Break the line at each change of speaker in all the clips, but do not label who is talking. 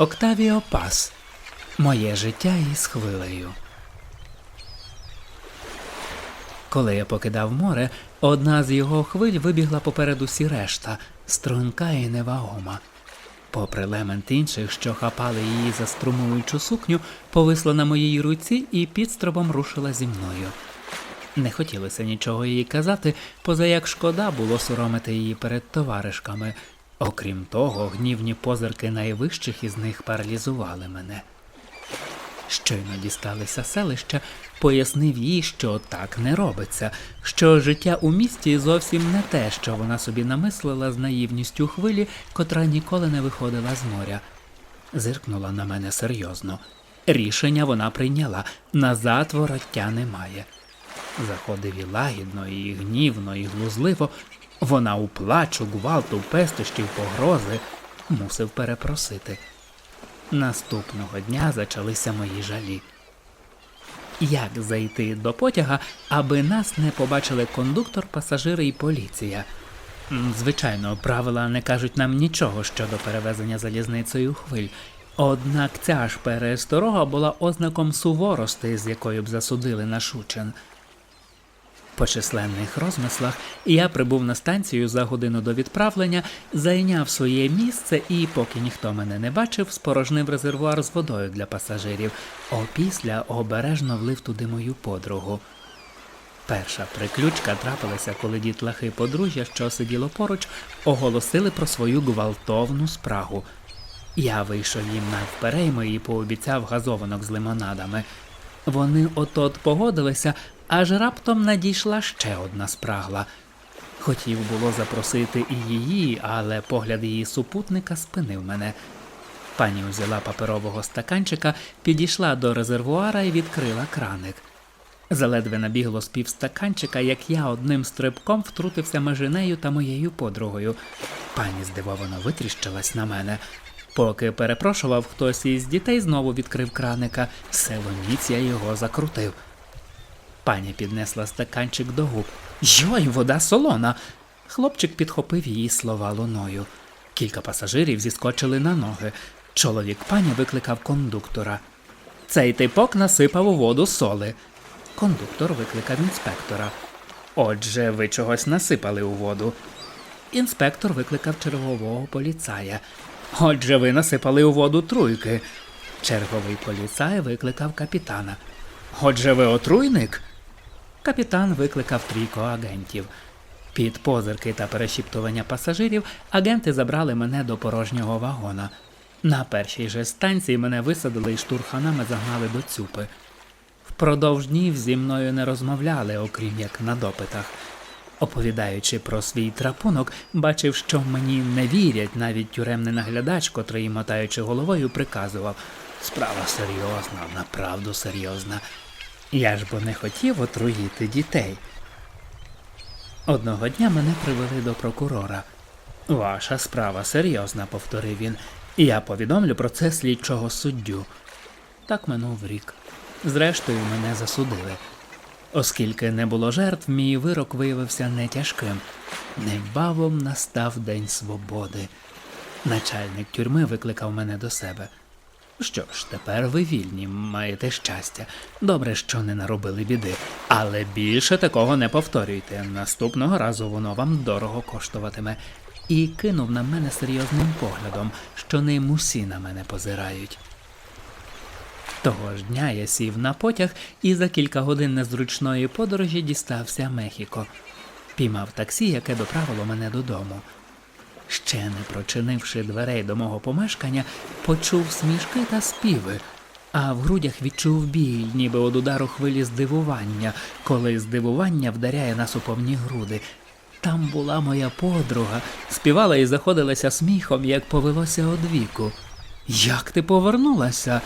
Октавіо Пас. Моє життя із хвилею. Коли я покидав море, одна з його хвиль вибігла попереду всі решта, струнка і невагома. Попри лемент інших, що хапали її за струмуючу сукню, повисла на моїй руці і підстробом рушила зі мною. Не хотілося нічого їй казати, поза як шкода було соромити її перед товаришками. Окрім того, гнівні позирки найвищих із них паралізували мене. Щойно дісталися селища, пояснив їй, що так не робиться, що життя у місті зовсім не те, що вона собі намислила з наївністю хвилі, котра ніколи не виходила з моря. Зиркнула на мене серйозно. Рішення вона прийняла, назад вороття немає. Заходив і лагідно, і гнівно, і глузливо. Вона у плачу, гвалту, пестощів, погрози мусив перепросити. Наступного дня зачалися мої жалі. Як зайти до потяга, аби нас не побачили кондуктор, пасажири і поліція? Звичайно, правила не кажуть нам нічого щодо перевезення залізницею хвиль. Однак ця ж пересторога була ознаком суворости, з якою б засудили наш учен. По численних розмислах я прибув на станцію за годину до відправлення, зайняв своє місце і, поки ніхто мене не бачив, спорожнив резервуар з водою для пасажирів, опісля обережно влив туди мою подругу. Перша приключка трапилася, коли дітлахи подружжя, що сиділо поруч, оголосили про свою гвалтовну спрагу. Я вийшов їм навперейми і пообіцяв газованок з лимонадами. Вони от-от погодилися, аж раптом надійшла ще одна спрагла. Хотів було запросити і її, але погляд її супутника спинив мене. Пані узяла паперового стаканчика, підійшла до резервуара і відкрила краник. Заледве набігло з півстаканчика, як я одним стрибком втрутився межи нею та моєю подругою. Пані здивовано витріщилась на мене. Поки перепрошував хтось із дітей, знову відкрив краника. Силоміць я його закрутив. Пані піднесла стаканчик до губ. Йой, вода солона. Хлопчик підхопив її слова луною. Кілька пасажирів зіскочили на ноги. Чоловік пані викликав кондуктора. Цей типок насипав у воду соли. Кондуктор викликав інспектора. Отже, ви чогось насипали у воду. Інспектор викликав чергового поліцая. Отже, ви насипали у воду труйки. Черговий поліцай викликав капітана. Отже, ви отруйник? Капітан викликав трійко агентів. Під позирки та перешіптування пасажирів агенти забрали мене до порожнього вагона. На першій же станції мене висадили і штурханами загнали до цюпи. Впродовж днів зі мною не розмовляли, окрім як на допитах. Оповідаючи про свій трапунок, бачив, що мені не вірять навіть тюремний наглядач, котрий, мотаючи головою, приказував Справа серйозна, направду серйозна. Я ж бо не хотів отруїти дітей. Одного дня мене привели до прокурора. Ваша справа серйозна, повторив він. Я повідомлю про це слідчого суддю. Так минув рік. Зрештою, мене засудили. Оскільки не було жертв, мій вирок виявився не тяжким. Небавом настав день свободи. Начальник тюрми викликав мене до себе. Що ж, тепер ви вільні, маєте щастя. Добре, що не наробили біди. Але більше такого не повторюйте. Наступного разу воно вам дорого коштуватиме. І кинув на мене серйозним поглядом, що ним усі на мене позирають. Того ж дня я сів на потяг і за кілька годин незручної подорожі дістався Мехіко. Піймав таксі, яке доправило мене додому. Ще не прочинивши дверей до мого помешкання, почув смішки та співи, а в грудях відчув біль, ніби від удару хвилі здивування, коли здивування вдаряє нас у повні груди. Там була моя подруга, співала і заходилася сміхом, як повелося одвіку. Як ти повернулася?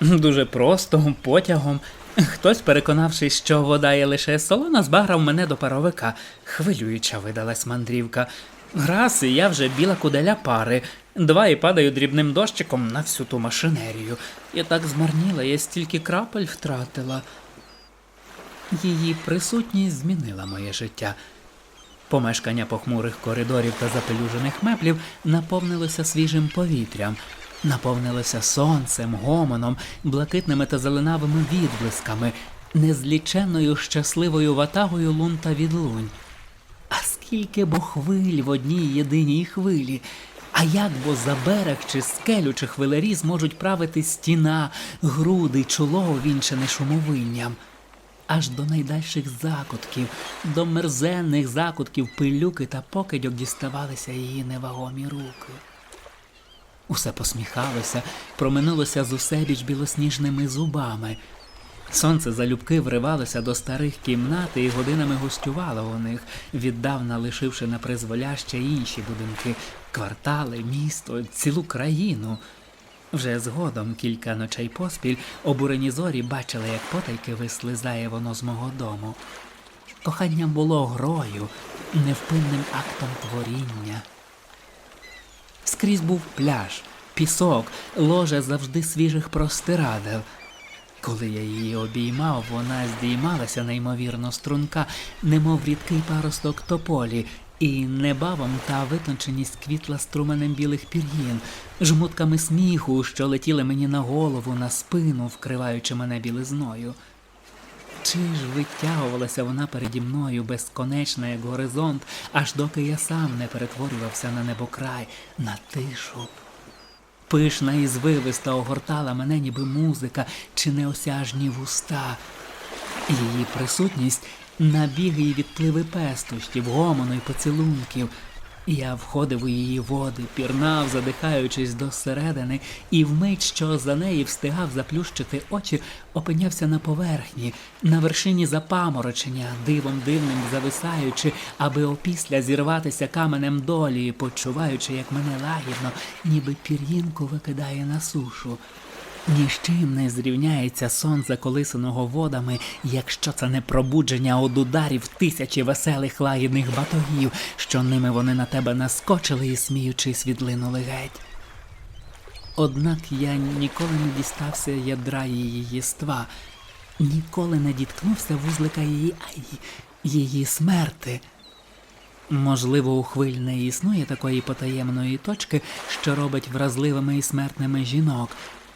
Дуже просто, потягом. Хтось, переконавшись, що вода є лише солона, збаграв мене до паровика. Хвилююча видалась мандрівка. Раз, і я вже біла куделя пари. Два і падаю дрібним дощиком на всю ту машинерію. Я так змарніла, я стільки крапель втратила. Її присутність змінила моє життя. Помешкання похмурих коридорів та запелюжених меблів наповнилося свіжим повітрям. Наповнилося сонцем, гомоном, блакитними та зеленавими відблисками, незліченною щасливою ватагою лун та відлунь. А скільки бо хвиль в одній єдиній хвилі. А як бо за берег чи скелю чи хвилері зможуть правити стіна, груди, чоло увінчене шумовинням, аж до найдальших закутків, до мерзенних закутків пилюки та покидьок діставалися її невагомі руки. Усе посміхалося, проминулося з усебіч білосніжними зубами. Сонце залюбки вривалося до старих кімнат і годинами гостювало у них, віддавна лишивши на призволяще інші будинки, квартали, місто, цілу країну. Вже згодом кілька ночей поспіль обурені зорі бачили, як потайки вислизає воно з мого дому. Кохання було грою, невпинним актом творіння. Скрізь був пляж, пісок, ложе завжди свіжих простирадел. Коли я її обіймав, вона здіймалася неймовірно струнка, немов рідкий паросток тополі, і небавом та витонченість квітла струменем білих пір'їн, жмутками сміху, що летіли мені на голову, на спину, вкриваючи мене білизною. Чи ж витягувалася вона переді мною безконечна, як горизонт, аж доки я сам не перетворювався на небокрай, на тишу. Пишна і звивиста огортала мене, ніби музика чи неосяжні вуста. Її присутність набіги і відпливи пестощів, гомону й поцілунків. Я входив у її води, пірнав, задихаючись до середини, і вмить, що за неї встигав заплющити очі, опинявся на поверхні, на вершині запаморочення, дивом дивним зависаючи, аби опісля зірватися каменем долі, почуваючи, як мене лагідно, ніби пір'їнку викидає на сушу. Ні з чим не зрівняється сон заколисаного водами, якщо це не пробудження од ударів тисячі веселих лагідних батогів, що ними вони на тебе наскочили і сміючись відлинули геть. Однак я ніколи не дістався ядра її єства, ніколи не діткнувся вузлика її, ай, її смерти. Можливо, у хвиль не існує такої потаємної точки, що робить вразливими і смертними жінок,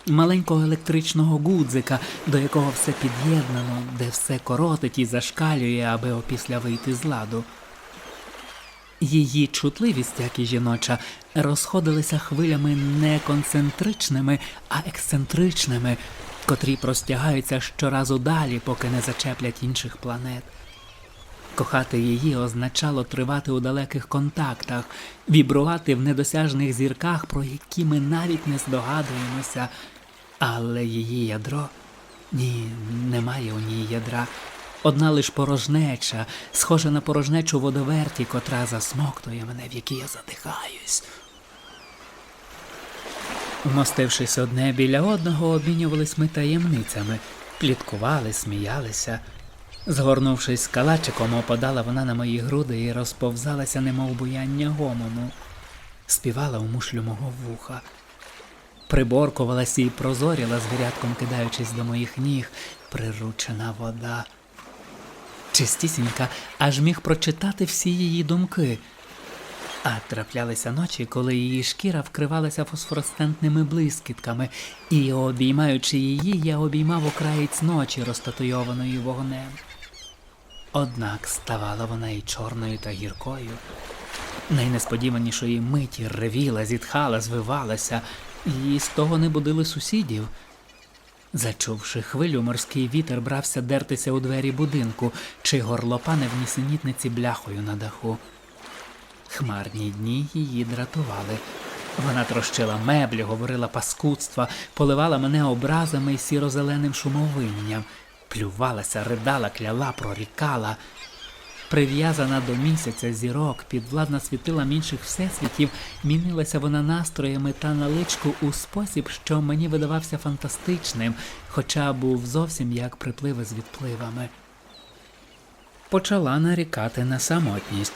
маленького електричного гудзика, до якого все під'єднано, де все коротить і зашкалює, аби опісля вийти з ладу. Її чутливість, як і жіноча, розходилися хвилями не концентричними, а ексцентричними, котрі простягаються щоразу далі, поки не зачеплять інших планет. Кохати її означало тривати у далеких контактах, вібрувати в недосяжних зірках, про які ми навіть не здогадуємося. Але її ядро ні, немає у ній ядра. Одна лиш порожнеча, схожа на порожнечу водоверті, котра засмоктує мене, в якій я задихаюсь. Вмостившись одне біля одного, обмінювались ми таємницями, пліткували, сміялися. Згорнувшись калачиком, опадала вона на мої груди і розповзалася, немов буяння гомону, співала у мушлю мого вуха, приборкувалася і прозоріла звірятком, кидаючись до моїх ніг, приручена вода. Чистісінька, аж міг прочитати всі її думки. А траплялися ночі, коли її шкіра вкривалася фосфоресцентними блискітками, і, обіймаючи її, я обіймав окраєць ночі, розтатуйованої вогнем. Однак ставала вона і чорною та гіркою. Найнесподіванішої миті ревіла, зітхала, звивалася, і з того не будили сусідів. Зачувши хвилю, морський вітер брався дертися у двері будинку, чи горлопани в нісенітниці бляхою на даху. Хмарні дні її дратували. Вона трощила меблі, говорила паскудства, поливала мене образами і сіро-зеленим шумовинням, плювалася, ридала, кляла, прорікала. Прив'язана до місяця зірок, підвладна світилам інших всесвітів, мінилася вона настроями та наличку у спосіб, що мені видавався фантастичним, хоча був зовсім як припливи з відпливами. Почала нарікати на самотність.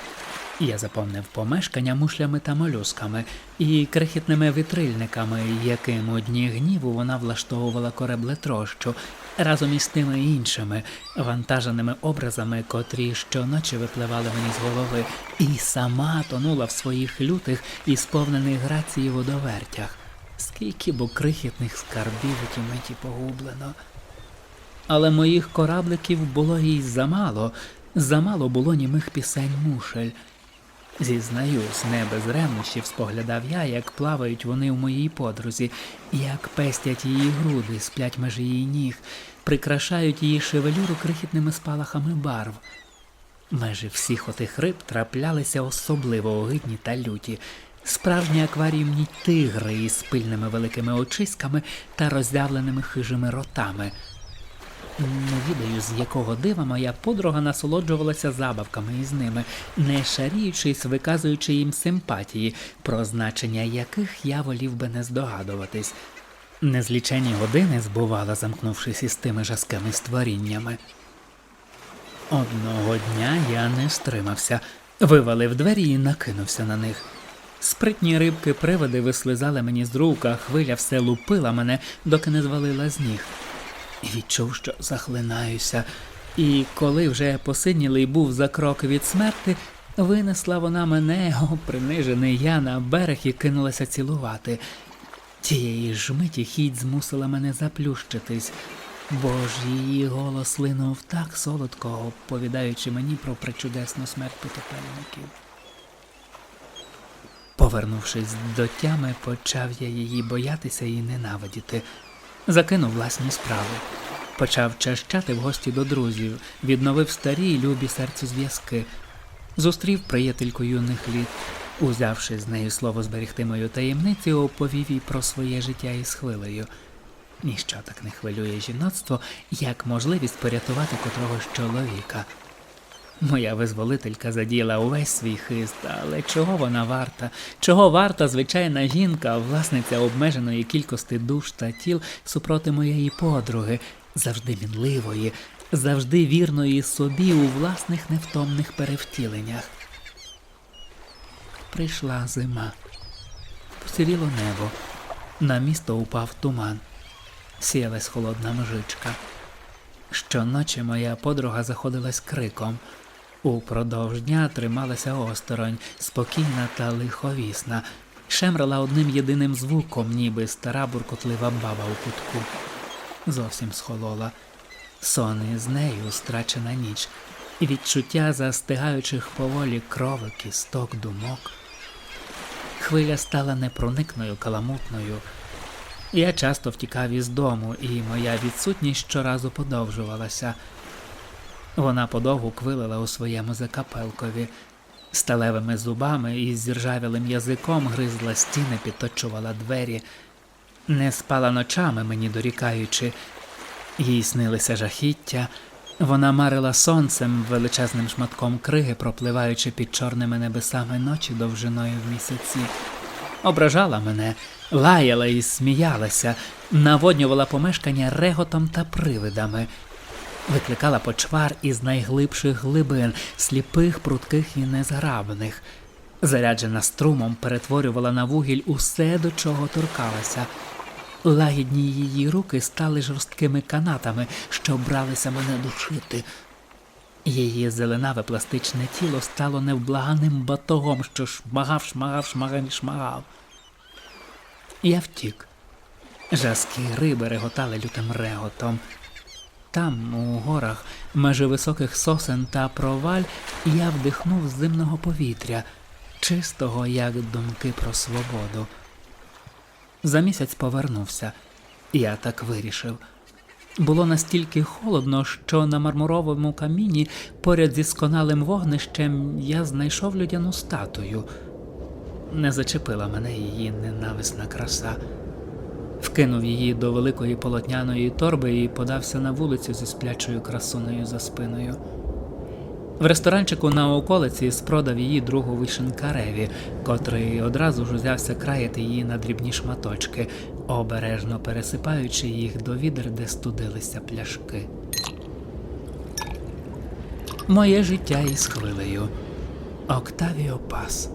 Я заповнив помешкання мушлями та молюсками і крихітними вітрильниками, яким у дні гніву вона влаштовувала кореблетрощу, разом із тими іншими вантаженими образами, котрі щоночі випливали мені з голови, і сама тонула в своїх лютих і сповнених грації водовертях. скільки бо крихітних скарбів у ті погублено. Але моїх корабликів було їй замало, замало було німих пісень мушель. Зізнаюсь, не без ревнощів споглядав я, як плавають вони в моїй подрузі, як пестять її груди, сплять межі її ніг, прикрашають її шевелюру крихітними спалахами барв. Межі всіх отих риб траплялися особливо огидні та люті, справжні акваріумні тигри із пильними великими очиськами та роззявленими хижими ротами. Не відаю, з якого дива моя подруга насолоджувалася забавками із ними, не шаріючись, виказуючи їм симпатії, про значення яких я волів би не здогадуватись. Незлічені години збувала, замкнувшись із тими жаскими створіннями. Одного дня я не стримався, вивалив двері і накинувся на них. Спритні рибки приводи вислизали мені з рук, а хвиля все лупила мене, доки не звалила з ніг. Відчув, що захлинаюся, і коли вже посинілий був за крок від смерти, винесла вона мене, о, принижений я на берег і кинулася цілувати. Тієї ж миті хідь змусила мене заплющитись, бо ж її голос линув так солодко, оповідаючи мені про пречудесну смерть потопельників. Повернувшись до тями, почав я її боятися і ненавидіти. Закинув власні справи. Почав чащати в гості до друзів, відновив старі й любі серцю зв'язки. Зустрів приятельку юних літ, узявши з нею слово зберегти мою таємницю, оповів їй про своє життя із хвилею. Ніщо так не хвилює жіноцтво, як можливість порятувати котрогось чоловіка. Моя визволителька задіяла увесь свій хист, але чого вона варта? Чого варта звичайна жінка, власниця обмеженої кількості душ та тіл супроти моєї подруги, завжди мінливої, завжди вірної собі у власних невтомних перевтіленнях. Прийшла зима. Посіріло небо. На місто упав туман. Сіялась холодна мжичка. Щоночі моя подруга заходилась криком. Упродовж дня трималася осторонь, спокійна та лиховісна, шемрала одним єдиним звуком, ніби стара буркотлива баба у кутку. Зовсім схолола. Сон із нею страчена ніч, і відчуття застигаючих поволі крови, кісток, думок. Хвиля стала непроникною, каламутною. Я часто втікав із дому, і моя відсутність щоразу подовжувалася. Вона подовгу квилила у своєму закапелкові, сталевими зубами і зіржавілим язиком гризла стіни, підточувала двері, не спала ночами, мені дорікаючи, їй снилися жахіття. Вона марила сонцем величезним шматком криги, пропливаючи під чорними небесами ночі довжиною в місяці. Ображала мене, лаяла і сміялася, наводнювала помешкання реготом та привидами викликала почвар із найглибших глибин, сліпих, прутких і незграбних. Заряджена струмом перетворювала на вугіль усе, до чого торкалася. Лагідні її руки стали жорсткими канатами, що бралися мене душити. Її зеленаве пластичне тіло стало невблаганим батогом, що шмагав, шмагав, шмагав і шмагав. Я втік. Жаскі риби реготали лютим реготом. Там, у горах, межи високих сосен та проваль, я вдихнув зимного повітря, чистого, як думки про свободу. За місяць повернувся. Я так вирішив. Було настільки холодно, що на мармуровому каміні поряд зі сконалим вогнищем я знайшов людяну статую. Не зачепила мене її ненависна краса. Вкинув її до великої полотняної торби і подався на вулицю зі сплячою красунею за спиною. В ресторанчику на околиці спродав її другу вишенкареві, котрий одразу ж узявся краяти її на дрібні шматочки, обережно пересипаючи їх до відер, де студилися пляшки. Моє життя із хвилею. Октавіо Пас.